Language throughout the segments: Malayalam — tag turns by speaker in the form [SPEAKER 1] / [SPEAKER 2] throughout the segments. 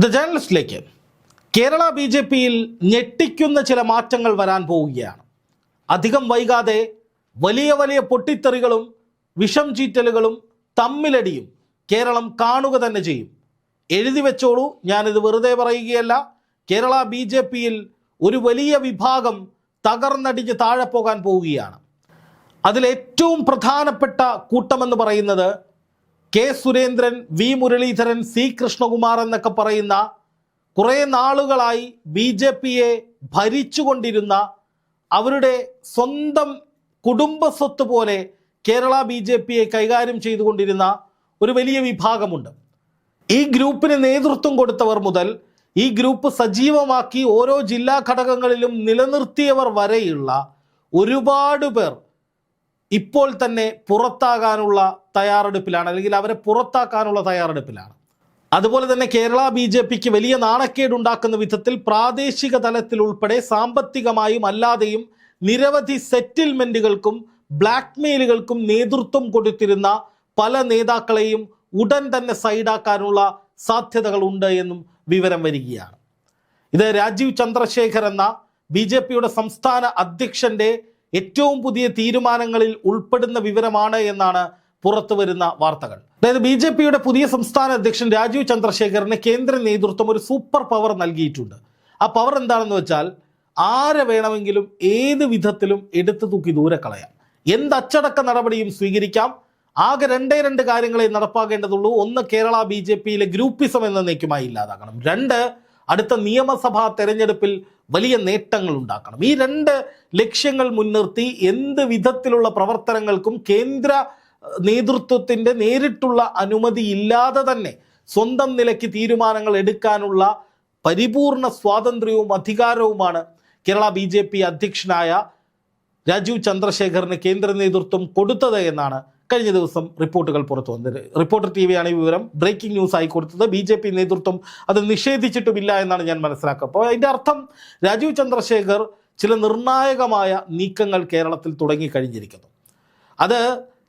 [SPEAKER 1] ദ ജേർണലിസ്റ്റിലേക്ക് കേരള ബി ജെ പിയിൽ ഞെട്ടിക്കുന്ന ചില മാറ്റങ്ങൾ വരാൻ പോവുകയാണ്. അധികം വൈകാതെ വലിയ വലിയ പൊട്ടിത്തെറികളും വിഷം ചീറ്റലുകളും തമ്മിലടിയും കേരളം കാണുക തന്നെ ചെയ്യും. എഴുതി വെച്ചോളൂ ഞാനിത് വെറുതെ പറയുകയല്ല. കേരള ബി ജെ പിയിൽ ഒരു വലിയ വിഭാഗം തകർന്നടിഞ്ഞ് താഴെ പോകാൻ പോവുകയാണ്. അതിലേറ്റവും പ്രധാനപ്പെട്ട കൂട്ടമെന്ന് പറയുന്നത് K Surendran V Muraleedharan C Krishnakumar എന്നൊക്കെ പറയുന്ന കുറേ നാളുകളായി ബി ജെ പിയെ ഭരിച്ചുകൊണ്ടിരുന്ന അവരുടെ സ്വന്തം കുടുംബ സ്വത്ത് പോലെ കേരള ബി ജെ പിയെ കൈകാര്യം ചെയ്തുകൊണ്ടിരുന്ന ഒരു വലിയ വിഭാഗമുണ്ട്. ഈ ഗ്രൂപ്പിന് നേതൃത്വം കൊടുത്തവർ മുതൽ ഈ ഗ്രൂപ്പ് സജീവമാക്കി ഓരോ ജില്ലാ ഘടകങ്ങളിലും നിലനിർത്തിയവർ വരെയുള്ള ഒരുപാട് പേർ ഇപ്പോൾ തന്നെ പുറത്താകാനുള്ള തയ്യാറെടുപ്പിലാണ് അല്ലെങ്കിൽ അവരെ പുറത്താക്കാനുള്ള തയ്യാറെടുപ്പിലാണ്. അതുപോലെ തന്നെ കേരള ബി ജെ പിക്ക് വലിയ നാണക്കേടുണ്ടാക്കുന്ന വിധത്തിൽ പ്രാദേശിക തലത്തിൽ ഉൾപ്പെടെ സാമ്പത്തികമായും അല്ലാതെയും നിരവധി സെറ്റിൽമെന്റുകൾക്കും ബ്ലാക്ക് മെയിലുകൾക്കും നേതൃത്വം കൊടുത്തിരുന്ന പല നേതാക്കളെയും ഉടൻ തന്നെ സൈഡാക്കാനുള്ള സാധ്യതകൾ ഉണ്ട് എന്നും വിവരം വരികയാണ്. ഇത് രാജീവ് ചന്ദ്രശേഖർ എന്ന ബി സംസ്ഥാന അധ്യക്ഷന്റെ ഏറ്റവും പുതിയ തീരുമാനങ്ങളിൽ ഉൾപ്പെടുന്ന വിവരമാണ് എന്നാണ് പുറത്തു വരുന്ന വാർത്തകൾ. അതായത് ബി ജെ പിയുടെ പുതിയ സംസ്ഥാന അധ്യക്ഷൻ രാജീവ് ചന്ദ്രശേഖറിന് കേന്ദ്ര നേതൃത്വം ഒരു സൂപ്പർ പവർ നൽകിയിട്ടുണ്ട്. ആ പവർ എന്താണെന്ന് വെച്ചാൽ ആരെ വേണമെങ്കിലും ഏത് വിധത്തിലും എടുത്തു തൂക്കി ദൂരെ കളയാം. എന്ത് അച്ചടക്ക നടപടിയും സ്വീകരിക്കാം. ആകെ രണ്ടേ രണ്ട് കാര്യങ്ങളെ നടപ്പാക്കേണ്ടതുള്ളൂ. ഒന്ന് കേരള ബി ജെ പിയിലെ ഗ്രൂപ്പിസം എന്ന എന്നേക്കുമായി ഇല്ലാതാക്കണം രണ്ട് അടുത്ത നിയമസഭാ തെരഞ്ഞെടുപ്പിൽ വലിയ നേട്ടങ്ങൾ ഉണ്ടാക്കണം. ഈ രണ്ട് ലക്ഷ്യങ്ങൾ മുൻനിർത്തി എന്ത് വിധത്തിലുള്ള പ്രവർത്തനങ്ങൾക്കും കേന്ദ്ര നേതൃത്വത്തിന്റെ നേരിട്ടുള്ള അനുമതി ഇല്ലാതെ തന്നെ സ്വന്തം നിലയ്ക്ക് തീരുമാനങ്ങൾ എടുക്കാനുള്ള പരിപൂർണ സ്വാതന്ത്ര്യവും അധികാരവുമാണ് കേരള ബി ജെ പി അധ്യക്ഷനായ രാജീവ് ചന്ദ്രശേഖറിന് കേന്ദ്ര നേതൃത്വം കൊടുത്തത് എന്നാണ് കഴിഞ്ഞ ദിവസം റിപ്പോർട്ടുകൾ പുറത്തു വന്നത് റിപ്പോർട്ടർ ടി വിയാണ് ഈ വിവരം. ബ്രേക്കിംഗ് ന്യൂസ് ആയി കൊടുത്തത് ബി ജെ പി നേതൃത്വം അത് നിഷേധിച്ചിട്ടുമില്ല എന്നാണ് ഞാൻ മനസ്സിലാക്കുക. അപ്പോൾ അതിന്റെ അർത്ഥം രാജീവ് ചന്ദ്രശേഖർ ചില നിർണായകമായ നീക്കങ്ങൾ കേരളത്തിൽ തുടങ്ങിക്കഴിഞ്ഞിരിക്കുന്നു അത്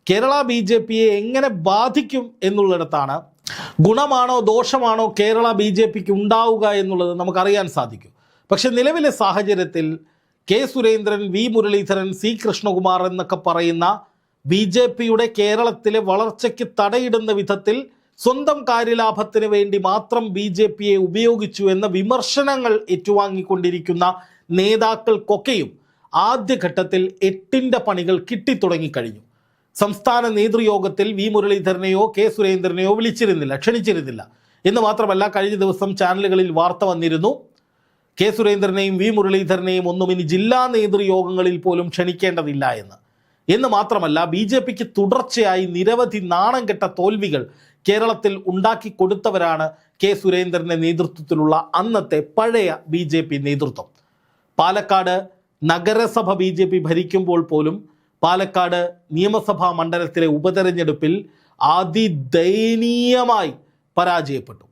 [SPEAKER 1] കേരള ബി ജെ പിയെ എങ്ങനെ ബാധിക്കും എന്നുള്ളിടത്താണ് ഗുണമാണോ ദോഷമാണോ കേരള ബി ജെ പിക്ക് ഉണ്ടാവുക എന്നുള്ളത് നമുക്കറിയാൻ സാധിക്കും. പക്ഷെ നിലവിലെ സാഹചര്യത്തിൽ K Surendran V Muraleedharan C Krishnakumar എന്നൊക്കെ പറയുന്ന ബി ജെ പിയുടെ കേരളത്തിലെ വളർച്ചയ്ക്ക് തടയിടുന്ന വിധത്തിൽ സ്വന്തം കാര്യലാഭത്തിന് വേണ്ടി മാത്രം ബി ജെ പിയെ ഉപയോഗിച്ചു എന്ന വിമർശനങ്ങൾ ഏറ്റുവാങ്ങിക്കൊണ്ടിരിക്കുന്ന നേതാക്കൾക്കൊക്കെയും ആദ്യഘട്ടത്തിൽ എട്ടിന്റെ പണികൾ കിട്ടിത്തുടങ്ങിക്കഴിഞ്ഞു. സംസ്ഥാന നേതൃയോഗത്തിൽ വി മുരളീധരനെയോ കെ സുരേന്ദ്രനെയോ വിളിച്ചിരുന്നില്ല ക്ഷണിച്ചിരുന്നില്ല. എന്ന് മാത്രമല്ല കഴിഞ്ഞ ദിവസം ചാനലുകളിൽ വാർത്ത വന്നിരുന്നു. കെ സുരേന്ദ്രനെയും വി മുരളീധരനെയും ഒന്നും ഇനി ജില്ലാ നേതൃയോഗങ്ങളിൽ പോലും ക്ഷണിക്കേണ്ടതില്ല എന്ന്. എന്ന് മാത്രമല്ല ബി ജെ പിക്ക് തുടർച്ചയായി നിരവധി നാണം കെട്ട തോൽവികൾ കേരളത്തിൽ ഉണ്ടാക്കി കൊടുത്തവരാണ് കെ സുരേന്ദ്രന്റെ നേതൃത്വത്തിലുള്ള അന്നത്തെ പഴയ ബി ജെ പി നേതൃത്വം. പാലക്കാട് നഗരസഭ ബി ജെ പി ഭരിക്കുമ്പോൾ പോലും പാലക്കാട് നിയമസഭാ മണ്ഡലത്തിലെ ഉപതെരഞ്ഞെടുപ്പിൽ അതിദയനീയമായി പരാജയപ്പെട്ടു.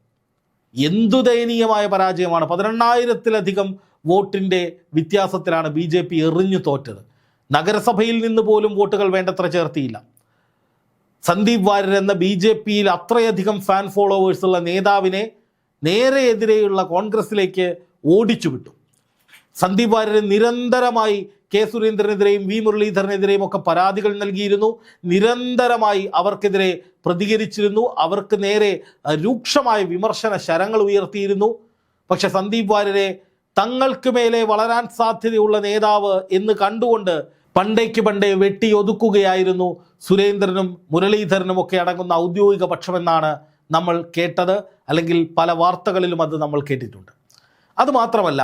[SPEAKER 1] എന്തു ദയനീയമായ പരാജയമാണ്? പതിനെണ്ണായിരത്തിലധികം വോട്ടിന്റെ വ്യത്യാസത്തിലാണ് ബി ജെ പി എറിഞ്ഞു തോറ്റത്. നഗരസഭയിൽ നിന്ന് പോലും വോട്ടുകൾ വേണ്ടത്ര ചേർത്തിയില്ല. സന്ദീപ് വാര്യർ എന്ന ബി ജെ പിയിൽ അത്രയധികം ഫാൻ ഫോളോവേഴ്സുള്ള നേതാവിനെ നേരെ എതിരെയുള്ള കോൺഗ്രസിലേക്ക് ഓടിച്ചു വിട്ടു. സന്ദീപ് വാര്യർ നിരന്തരമായി കെ സുരേന്ദ്രനെതിരെയും വി മുരളീധരനെതിരെയും ഒക്കെ പരാതികൾ നൽകിയിരുന്നു. നിരന്തരമായി അവർക്കെതിരെ പ്രതികരിച്ചിരുന്നു. അവർക്ക് നേരെ രൂക്ഷമായ വിമർശന ശരങ്ങൾ ഉയർത്തിയിരുന്നു. പക്ഷെ സന്ദീപ് വാര്യരെ തങ്ങൾക്ക് മേലെ വളരാൻ സാധ്യതയുള്ള നേതാവ് എന്ന് കണ്ടുകൊണ്ട് പണ്ടേക്ക് പണ്ടേ വെട്ടിയൊതുക്കുകയായിരുന്നു സുരേന്ദ്രനും മുരളീധരനും ഒക്കെ അടങ്ങുന്ന ഔദ്യോഗിക പക്ഷമെന്നാണ് നമ്മൾ കേട്ടത് അല്ലെങ്കിൽ പല വാർത്തകളിലും അത് നമ്മൾ കേട്ടിട്ടുണ്ട്. അതുമാത്രമല്ല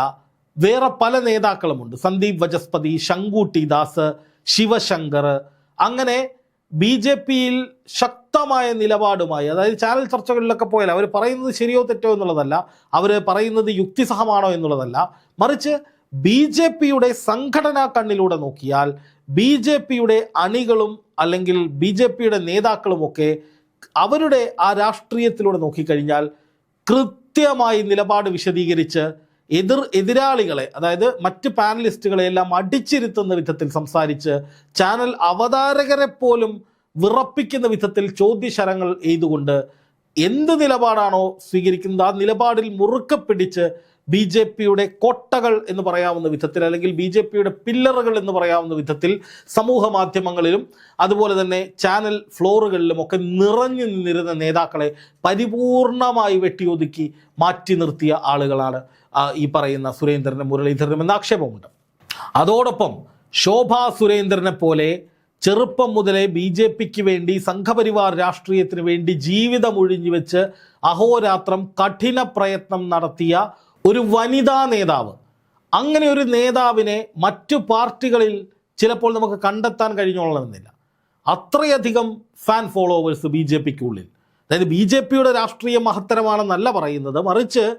[SPEAKER 1] വേറെ പല നേതാക്കളുമുണ്ട്. സന്ദീപ് വജസ്പതി ശങ്കൂട്ടി ദാസ് ശിവശങ്കർ. അങ്ങനെ ബി ജെ പിയിൽ ശക്തമായ നിലപാടുമായി അതായത് ചാനൽ ചർച്ചകളിലൊക്കെ പോയാൽ അവർ പറയുന്നത് ശരിയോ തെറ്റോ എന്നുള്ളതല്ല അവർ പറയുന്നത് യുക്തിസഹമാണോ എന്നുള്ളതല്ല മറിച്ച് ബി ജെ പിയുടെ സംഘടനാ കണ്ണിലൂടെ നോക്കിയാൽ ബി ജെ പിയുടെ അണികളും അല്ലെങ്കിൽ ബി ജെ പിയുടെ നേതാക്കളുമൊക്കെ അവരുടെ ആ രാഷ്ട്രീയത്തിലൂടെ നോക്കിക്കഴിഞ്ഞാൽ കൃത്യമായി നിലപാട് വിശദീകരിച്ച് എതിർ എതിരാളികളെ അതായത് മറ്റ് പാനലിസ്റ്റുകളെ എല്ലാം അടിച്ചിരുത്തുന്ന വിധത്തിൽ സംസാരിച്ച് ചാനൽ അവതാരകരെ പോലും വിറപ്പിക്കുന്ന വിധത്തിൽ ചോദ്യശരങ്ങൾ എഴുതുകൊണ്ട് എന്ത് നിലപാടാണോ സ്വീകരിക്കുന്നത് ആ നിലപാടിൽ മുറുക്കെ പിടിച്ച് ബി ജെ പിയുടെ കോട്ടകൾ എന്ന് പറയാവുന്ന വിധത്തിൽ അല്ലെങ്കിൽ ബി ജെ പിയുടെ പില്ലറുകൾ എന്ന് പറയാവുന്ന വിധത്തിൽ സമൂഹ മാധ്യമങ്ങളിലും അതുപോലെ തന്നെ ചാനൽ ഫ്ലോറുകളിലും ഒക്കെ നിറഞ്ഞു നിന്നിരുന്ന നേതാക്കളെ പരിപൂർണമായി വെട്ടിയൊതുക്കി മാറ്റി നിർത്തിയ ആളുകളാണ് ഈ പറയുന്ന സുരേന്ദ്രനും മുരളീധരനും എന്ന ആക്ഷേപമുണ്ട് അതോടൊപ്പം ശോഭാ സുരേന്ദ്രനെ പോലെ ചെറുപ്പം മുതലേ ബി ജെ പിക്ക് വേണ്ടി സംഘപരിവാർ രാഷ്ട്രീയത്തിന് വേണ്ടി ജീവിതം ഒഴിഞ്ഞു വെച്ച് അഹോരാത്രം കഠിന പ്രയത്നം നടത്തിയ ഒരു വനിതാ നേതാവ്. അങ്ങനെ ഒരു നേതാവിനെ മറ്റു പാർട്ടികളിൽ ചിലപ്പോൾ നമുക്ക് കണ്ടെത്താൻ കഴിഞ്ഞോളണമെന്നില്ല. അത്രയധികം ഫാൻ ഫോളോവേഴ്സ് ബി ജെ പിക്കുള്ളിൽ. അതായത് ബി ജെ പിയുടെ രാഷ്ട്രീയ മഹത്തരമാണെന്നല്ല പറയുന്നത്. മറിച്ച്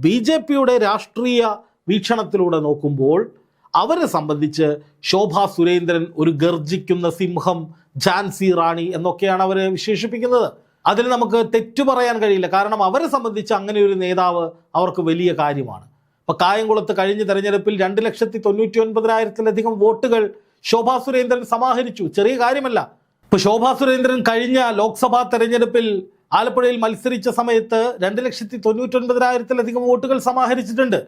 [SPEAKER 1] ബി ജെ പിയുടെ രാഷ്ട്രീയ വീക്ഷണത്തിലൂടെ നോക്കുമ്പോൾ അവരെ സംബന്ധിച്ച് ശോഭാ സുരേന്ദ്രൻ ഒരു ഗർജിക്കുന്ന സിംഹം ഝാൻസി റാണി എന്നൊക്കെയാണ് അവരെ വിശേഷിപ്പിക്കുന്നത്. അതിന് നമുക്ക് തെറ്റു പറയാൻ കഴിയില്ല. കാരണം അവരെ സംബന്ധിച്ച് അങ്ങനെ ഒരു നേതാവ് അവർക്ക് വലിയ കാര്യമാണ്. ഇപ്പൊ കായംകുളത്ത് കഴിഞ്ഞ തെരഞ്ഞെടുപ്പിൽ രണ്ട് ലക്ഷത്തി തൊണ്ണൂറ്റി ഒൻപതിനായിരത്തിലധികം വോട്ടുകൾ ശോഭാ സുരേന്ദ്രൻ സമാഹരിച്ചു. ചെറിയ കാര്യമല്ല. ഇപ്പൊ ശോഭാ സുരേന്ദ്രൻ കഴിഞ്ഞ ലോക്സഭാ തെരഞ്ഞെടുപ്പിൽ ആലപ്പുഴയിൽ മത്സരിച്ച സമയത്ത് രണ്ട് ലക്ഷത്തി തൊണ്ണൂറ്റി ഒൻപതിനായിരത്തിലധികം വോട്ടുകൾ സമാഹരിച്ചിട്ടുണ്ട്.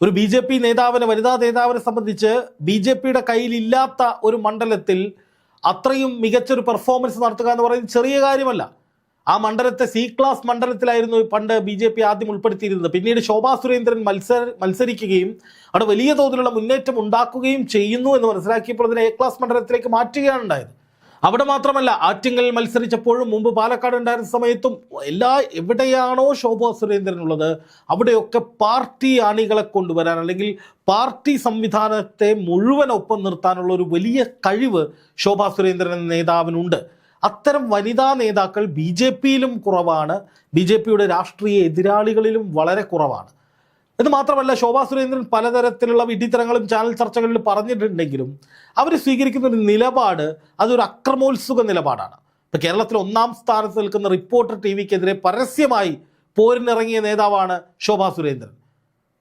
[SPEAKER 1] ഒരു ബി ജെ പി നേതാവിനെ വനിതാ നേതാവിനെ സംബന്ധിച്ച് ബി ജെ പിയുടെ കയ്യിലില്ലാത്ത ഒരു മണ്ഡലത്തിൽ അത്രയും മികച്ചൊരു പെർഫോമൻസ് നടത്തുക എന്ന് പറയുന്നത് ചെറിയ കാര്യമല്ല. ആ മണ്ഡലത്തെ സി ക്ലാസ് മണ്ഡലത്തിലായിരുന്നു പണ്ട് ബി ജെ പി ആദ്യം ഉൾപ്പെടുത്തിയിരുന്നത്. പിന്നീട് ശോഭാ സുരേന്ദ്രൻ മത്സര മത്സരിക്കുകയും അവിടെ വലിയ തോതിലുള്ള മുന്നേറ്റം ഉണ്ടാക്കുകയും ചെയ്യുന്നു എന്ന് മനസ്സിലാക്കിയപ്പോൾ അതിനെ എ ക്ലാസ് മണ്ഡലത്തിലേക്ക് മാറ്റുകയാണ് ഉണ്ടായത്. അവിടെ മാത്രമല്ല ആറ്റിങ്ങൽ മത്സരിച്ചപ്പോഴും മുമ്പ് പാലക്കാട് ഉണ്ടായിരുന്ന സമയത്തും എല്ലാ എവിടെയാണോ ശോഭാ സുരേന്ദ്രൻ ഉള്ളത് അവിടെയൊക്കെ പാർട്ടി അണികളെ കൊണ്ടുവരാൻ അല്ലെങ്കിൽ പാർട്ടി സംവിധാനത്തെ മുഴുവൻ ഒപ്പം നിർത്താനുള്ള ഒരു വലിയ കഴിവ് ശോഭാ സുരേന്ദ്രൻ എന്ന നേതാവിനുണ്ട്. അത്തരം വനിതാ നേതാക്കൾ ബി ജെ പിയിലും കുറവാണ്. ബി ജെ പിയുടെ രാഷ്ട്രീയ എതിരാളികളിലും വളരെ കുറവാണ്. ഇത് മാത്രമല്ല ശോഭാ സുരേന്ദ്രൻ പലതരത്തിലുള്ള വിഡിത്തരങ്ങളും ചാനൽ ചർച്ചകളിൽ പറഞ്ഞിട്ടുണ്ടെങ്കിലും അവർ സ്വീകരിക്കുന്ന ഒരു നിലപാട് അതൊരു അക്രമോത്സുക നിലപാടാണ്. ഇപ്പം കേരളത്തിൽ ഒന്നാം സ്ഥാനത്ത് നിൽക്കുന്ന റിപ്പോർട്ടർ ടി വിക്കെതിരെ പരസ്യമായി പോരിനിറങ്ങിയ നേതാവാണ് ശോഭാ സുരേന്ദ്രൻ.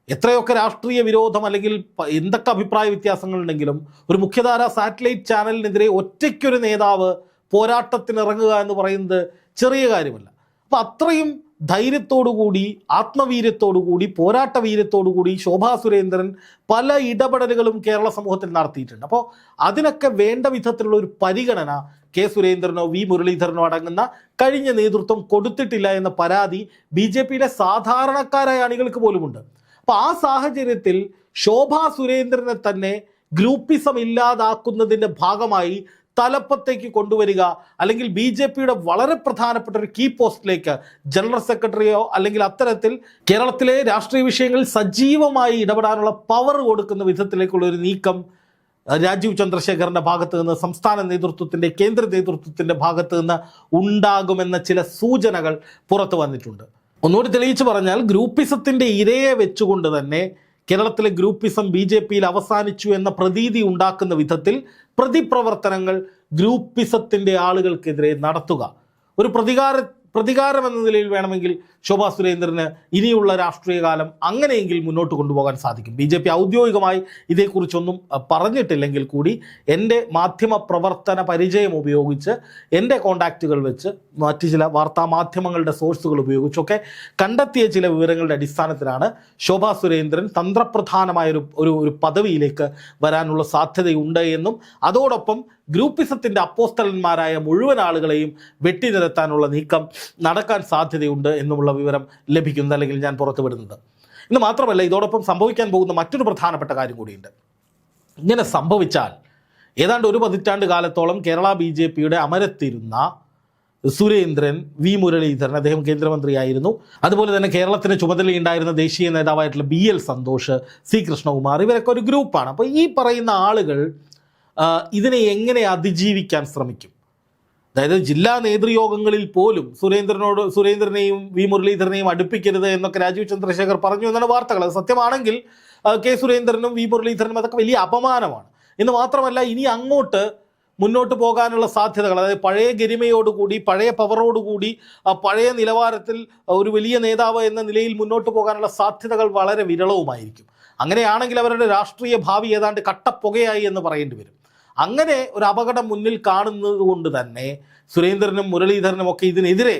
[SPEAKER 1] എത്രയൊക്കെ രാഷ്ട്രീയ വിരോധം അല്ലെങ്കിൽ എന്തൊക്കെ അഭിപ്രായ വ്യത്യാസങ്ങളുണ്ടെങ്കിലും ഒരു മുഖ്യധാര സാറ്റലൈറ്റ് ചാനലിനെതിരെ ഒറ്റയ്ക്കൊരു നേതാവ് പോരാട്ടത്തിനിറങ്ങുക എന്ന് പറയുന്നത് ചെറിയ കാര്യമല്ല. അപ്പം അത്രയും ധൈര്യത്തോടുകൂടി ആത്മവീര്യത്തോടുകൂടി പോരാട്ട വീര്യത്തോടുകൂടി ശോഭാ സുരേന്ദ്രൻ പല ഇടപെടലുകളും കേരള സമൂഹത്തിൽ നടത്തിയിട്ടുണ്ട്. അപ്പോൾ അതിനൊക്കെ വേണ്ട വിധത്തിലുള്ള ഒരു പരിഗണന കെ സുരേന്ദ്രനോ വി മുരളീധരനോ അടങ്ങുന്ന കഴിഞ്ഞ നേതൃത്വം കൊടുത്തിട്ടില്ല എന്ന പരാതി ബി ജെ പിയിലെ സാധാരണക്കാരായ അണികൾക്ക് പോലുമുണ്ട്. അപ്പൊ ആ സാഹചര്യത്തിൽ ശോഭാ സുരേന്ദ്രനെ തന്നെ ഗ്രൂപ്പിസം ഇല്ലാതാക്കുന്നതിന്റെ ഭാഗമായി തലപ്പത്തേക്ക് കൊണ്ടുവരിക അല്ലെങ്കിൽ ബി ജെ പിയുടെ വളരെ പ്രധാനപ്പെട്ട ഒരു കീ പോസ്റ്റിലേക്ക് ജനറൽ സെക്രട്ടറിയോ അല്ലെങ്കിൽ അത്തരത്തിൽ കേരളത്തിലെ രാഷ്ട്രീയ വിഷയങ്ങളിൽ സജീവമായി ഇടപെടാനുള്ള പവർ കൊടുക്കുന്ന വിധത്തിലേക്കുള്ള ഒരു നീക്കം രാജീവ് ചന്ദ്രശേഖറിന്റെ ഭാഗത്ത് നിന്ന് സംസ്ഥാന നേതൃത്വത്തിന്റെ കേന്ദ്ര നേതൃത്വത്തിന്റെ ഭാഗത്ത് നിന്ന് ഉണ്ടാകുമെന്ന ചില സൂചനകൾ പുറത്തു വന്നിട്ടുണ്ട്. ഒന്നുകൂടി തെളിയിച്ചു പറഞ്ഞാൽ ഗ്രൂപ്പിസത്തിന്റെ ഇരയെ വെച്ചുകൊണ്ട് തന്നെ കേരളത്തിലെ ഗ്രൂപ്പിസം ബി ജെ പിയിൽ അവസാനിച്ചു എന്ന പ്രതീതി ഉണ്ടാക്കുന്ന വിധത്തിൽ പ്രതിപ്രവർത്തനങ്ങൾ ഗ്രൂപ്പിസത്തിന്റെ ആളുകൾക്കെതിരെ നടത്തുക. ഒരു പ്രതികാര പ്രതികാരം എന്ന നിലയിൽ വേണമെങ്കിൽ ശോഭാ സുരേന്ദ്രന് ഇനിയുള്ള രാഷ്ട്രീയ കാലം അങ്ങനെയെങ്കിൽ മുന്നോട്ട് കൊണ്ടുപോകാൻ സാധിക്കും. ബി ജെ പി ഔദ്യോഗികമായി ഇതേക്കുറിച്ചൊന്നും പറഞ്ഞിട്ടില്ലെങ്കിൽ കൂടി എന്റെ മാധ്യമ പ്രവർത്തന പരിചയം ഉപയോഗിച്ച് എന്റെ കോണ്ടാക്റ്റുകൾ വെച്ച് മറ്റ് ചില വാർത്താ മാധ്യമങ്ങളുടെ സോഴ്സുകൾ ഉപയോഗിച്ചൊക്കെ കണ്ടെത്തിയ ചില വിവരങ്ങളുടെ അടിസ്ഥാനത്തിലാണ് ശോഭാ സുരേന്ദ്രൻ തന്ത്രപ്രധാനമായ ഒരു ഒരു ഒരു പദവിയിലേക്ക് വരാനുള്ള സാധ്യതയുണ്ട് എന്നും അതോടൊപ്പം ഗ്രൂപ്പിസത്തിന്റെ അപ്പോസ്തലന്മാരായ മുഴുവൻ ആളുകളെയും വെട്ടിനിരത്താനുള്ള നീക്കം നടക്കാൻ സാധ്യതയുണ്ട് എന്നുമുള്ള വിവരം ലഭിക്കുന്നത് അല്ലെങ്കിൽ ഞാൻ പുറത്തുവിടുന്നത് ഇന്ന് മാത്രമല്ല ഇതോടൊപ്പം സംഭവിക്കാൻ പോകുന്ന മറ്റൊരു പ്രധാനപ്പെട്ട കാര്യം കൂടിയുണ്ട്. ഇങ്ങനെ സംഭവിച്ചാൽ ഏതാണ്ട് ഒരു പതിറ്റാണ്ട് കാലത്തോളം കേരള ബി ജെ പിയുടെ അമരത്തിരുന്ന സുരേന്ദ്രൻ വി മുരളീധരൻ അദ്ദേഹം കേന്ദ്രമന്ത്രിയായിരുന്നു. അതുപോലെ തന്നെ കേരളത്തിന് ചുമതലയുണ്ടായിരുന്ന ദേശീയ നേതാവായിട്ടുള്ള B L Santhosh C Krishnakumar ഇവരൊക്കെ ഒരു ഗ്രൂപ്പാണ്. അപ്പോൾ ഈ പറയുന്ന ആളുകൾ ഇതിനെ എങ്ങനെ അതിജീവിക്കാൻ ശ്രമിക്കും? അതായത് ജില്ലാ നേതൃയോഗങ്ങളിൽ പോലും സുരേന്ദ്രനോട് സുരേന്ദ്രനെയും വി മുരളീധരനെയും അടുപ്പിക്കരുത് എന്നൊക്കെ രാജീവ് ചന്ദ്രശേഖർ പറഞ്ഞു എന്നാണ് വാർത്തകൾ. അത് സത്യമാണെങ്കിൽ കെ സുരേന്ദ്രനും വി മുരളീധരനും അതൊക്കെ വലിയ അപമാനമാണ്. എന്ന് മാത്രമല്ല ഇനി അങ്ങോട്ട് മുന്നോട്ട് പോകാനുള്ള സാധ്യതകൾ അതായത് പഴയ ഗരിമയോടുകൂടി പഴയ പവറോടുകൂടി പഴയ നിലവാരത്തിൽ ഒരു വലിയ നേതാവ് എന്ന നിലയിൽ മുന്നോട്ട് പോകാനുള്ള സാധ്യതകൾ വളരെ വിരളവുമായിരിക്കും. അങ്ങനെയാണെങ്കിൽ അവരുടെ രാഷ്ട്രീയ ഭാവി ഏതാണ്ട് കട്ടപ്പുകയായി എന്ന് പറയേണ്ടി വരും. അങ്ങനെ ഒരു അപകടം മുന്നിൽ കാണുന്നത് കൊണ്ട് തന്നെ സുരേന്ദ്രനും മുരളീധരനും ഒക്കെ ഇതിനെതിരെ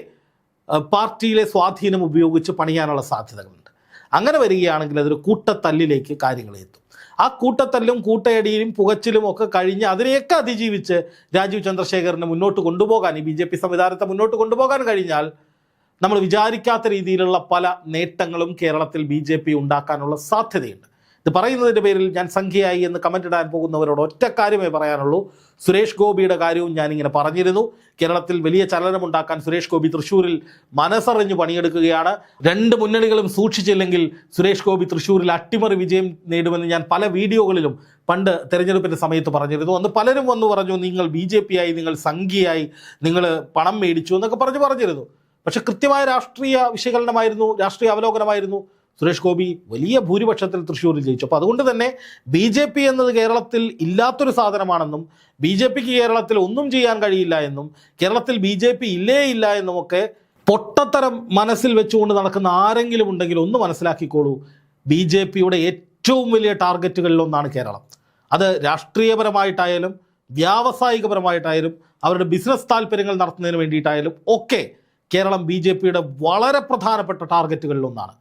[SPEAKER 1] പാർട്ടിയിലെ സ്വാധീനം ഉപയോഗിച്ച് പണിയാനുള്ള സാധ്യതകളുണ്ട്. അങ്ങനെ വരികയാണെങ്കിൽ അതൊരു കൂട്ടത്തല്ലിലേക്ക് കാര്യങ്ങൾ എത്തും. ആ കൂട്ടത്തല്ലും കൂട്ടയടിയിലും പുകച്ചിലും ഒക്കെ കഴിഞ്ഞ് അതിനെയൊക്കെ അതിജീവിച്ച് രാജീവ് ചന്ദ്രശേഖരനെ മുന്നോട്ട് കൊണ്ടുപോകാൻ ഈ ബി ജെ പി സംവിധാനത്തെ മുന്നോട്ട് കൊണ്ടുപോകാൻ കഴിഞ്ഞാൽ നമ്മൾ വിചാരിക്കാത്ത രീതിയിലുള്ള പല നേട്ടങ്ങളും കേരളത്തിൽ ബി ജെ പി ഉണ്ടാക്കാനുള്ള സാധ്യതയുണ്ട്. ഇത് പറയുന്നതിന്റെ പേരിൽ ഞാൻ സംഖ്യയായി എന്ന് കമന്റ് ഇടാൻ പോകുന്നവരോട് ഒറ്റ കാര്യമേ പറയാനുള്ളൂ. സുരേഷ് ഗോപിയുടെ കാര്യവും ഞാനിങ്ങനെ പറഞ്ഞിരുന്നു. കേരളത്തിൽ വലിയ ചലനമുണ്ടാക്കാൻ സുരേഷ് ഗോപി തൃശ്ശൂരിൽ മനസ്സറിഞ്ഞ് പണിയെടുക്കുകയാണ്. രണ്ട് മുന്നണികളും സൂക്ഷിച്ചില്ലെങ്കിൽ സുരേഷ് ഗോപി തൃശ്ശൂരിൽ അട്ടിമറി വിജയം നേടുമെന്ന് ഞാൻ പല വീഡിയോകളിലും പണ്ട് തെരഞ്ഞെടുപ്പിന്റെ സമയത്ത് പറഞ്ഞിരുന്നു. അന്ന് പലരും വന്ന് പറഞ്ഞു നിങ്ങൾ ബി ജെ പി ആയി നിങ്ങൾ സംഖ്യയായി നിങ്ങൾ പണം മേടിച്ചു എന്നൊക്കെ പറഞ്ഞ് പറഞ്ഞിരുന്നു. പക്ഷെ കൃത്യമായ രാഷ്ട്രീയ വിശകലനമായിരുന്നു രാഷ്ട്രീയ അവലോകനമായിരുന്നു. സുരേഷ് ഗോപി വലിയ ഭൂരിപക്ഷത്തിൽ തൃശ്ശൂരിൽ ജയിച്ചു. അപ്പോൾ അതുകൊണ്ട് തന്നെ ബി ജെ പി എന്നത് കേരളത്തിൽ ഇല്ലാത്തൊരു സാധനമാണെന്നും ബി ജെ പിക്ക് കേരളത്തിൽ ഒന്നും ചെയ്യാൻ കഴിയില്ല എന്നും കേരളത്തിൽ ബി ജെ പി ഇല്ലേ ഇല്ല എന്നുമൊക്കെ പൊട്ടത്തരം മനസ്സിൽ വെച്ചുകൊണ്ട് നടക്കുന്ന ആരെങ്കിലും ഉണ്ടെങ്കിൽ ഒന്ന് മനസ്സിലാക്കിക്കോളൂ. ബി ജെ പിയുടെ ഏറ്റവും വലിയ ടാർഗറ്റുകളിൽ ഒന്നാണ് കേരളം. അത് രാഷ്ട്രീയപരമായിട്ടായാലും വ്യാവസായികപരമായിട്ടായാലും അവരുടെ ബിസിനസ് താല്പര്യങ്ങൾ നടത്തുന്നതിന് വേണ്ടിയിട്ടായാലും ഒക്കെ കേരളം ബി വളരെ പ്രധാനപ്പെട്ട ടാർഗറ്റുകളിൽ ഒന്നാണ്.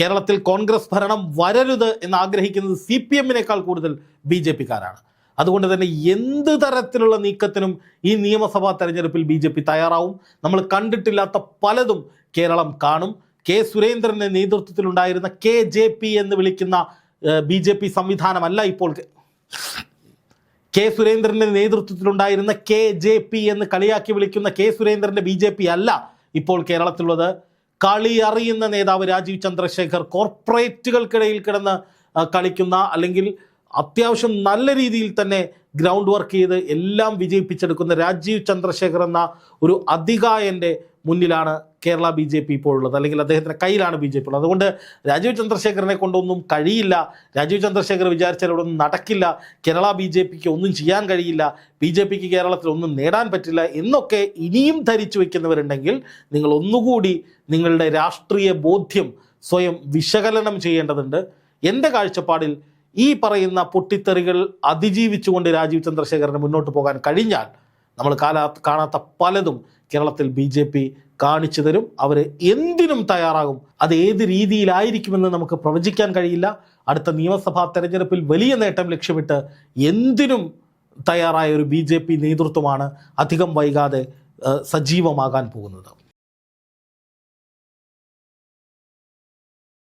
[SPEAKER 1] കേരളത്തിൽ കോൺഗ്രസ് ഭരണം വരരുത് എന്ന് ആഗ്രഹിക്കുന്നത് സി പി എമ്മിനേക്കാൾ കൂടുതൽ ബി ജെ പിക്കാരാണ്. അതുകൊണ്ട് തന്നെ എന്ത് തരത്തിലുള്ള നീക്കത്തിനും ഈ നിയമസഭാ തെരഞ്ഞെടുപ്പിൽ ബി ജെ പി തയ്യാറാവും. നമ്മൾ കണ്ടിട്ടില്ലാത്ത പലതും കേരളം കാണും. കെ സുരേന്ദ്രന്റെ നേതൃത്വത്തിലുണ്ടായിരുന്ന കെ ജെ പി എന്ന് വിളിക്കുന്ന ബി ജെ പി സംവിധാനമല്ല ഇപ്പോൾ കെ- സുരേന്ദ്രന്റെ നേതൃത്വത്തിലുണ്ടായിരുന്ന കെ ജെ പി എന്ന് കളിയാക്കി വിളിക്കുന്ന കെ സുരേന്ദ്രന്റെ ബി ജെ പി അല്ല ഇപ്പോൾ കേരളത്തിലുള്ളത്. കളി അറിയുന്ന നേതാവ് രാജീവ് ചന്ദ്രശേഖർ കോർപ്പറേറ്റുകൾക്കിടയിൽ കിടന്ന് കളിക്കുന്ന അല്ലെങ്കിൽ അത്യാവശ്യം നല്ല രീതിയിൽ തന്നെ ഗ്രൗണ്ട് വർക്ക് ചെയ്ത് എല്ലാം വിജയിപ്പിച്ചെടുക്കുന്ന രാജീവ് ചന്ദ്രശേഖർ എന്ന ഒരു അധികായന്റെ മുന്നിലാണ് കേരള ബി ജെ പി ഇപ്പോഴുള്ളത് അല്ലെങ്കിൽ അദ്ദേഹത്തിന്റെ കയ്യിലാണ് ബി ജെ പി ഉള്ളത്. അതുകൊണ്ട് രാജീവ് ചന്ദ്രശേഖരനെ കൊണ്ടൊന്നും കഴിയില്ല. രാജീവ് ചന്ദ്രശേഖർ വിചാരിച്ചാൽ ഇവിടെ നടക്കില്ല. കേരള ബി ജെ പിക്ക് ഒന്നും ചെയ്യാൻ കഴിയില്ല. ബി ജെ പിക്ക് കേരളത്തിൽ ഒന്നും നേടാൻ പറ്റില്ല എന്നൊക്കെ ഇനിയും ധരിച്ചു വയ്ക്കുന്നവരുണ്ടെങ്കിൽ നിങ്ങൾ ഒന്നുകൂടി നിങ്ങളുടെ രാഷ്ട്രീയ ബോധ്യം സ്വയം വിശകലനം ചെയ്യേണ്ടതുണ്ട്. എന്റെ കാഴ്ചപ്പാടിൽ ഈ പറയുന്ന പൊട്ടിത്തെറികൾ അതിജീവിച്ചുകൊണ്ട് രാജീവ് ചന്ദ്രശേഖരന് മുന്നോട്ട് പോകാൻ കഴിഞ്ഞാൽ നമ്മൾ കാലാ കാണാത്ത പലതും കേരളത്തിൽ ബി ജെ പി കാണിച്ചു തരും. അവർ എന്തിനും തയ്യാറാകും. അത് ഏത് രീതിയിലായിരിക്കുമെന്ന് നമുക്ക് പ്രവചിക്കാൻ കഴിയില്ല. അടുത്ത നിയമസഭാ തെരഞ്ഞെടുപ്പിൽ വലിയ നേട്ടം ലക്ഷ്യമിട്ട് എന്തിനും തയ്യാറായ ഒരു ബി നേതൃത്വമാണ് അധികം വൈകാതെ സജീവമാകാൻ പോകുന്നത്.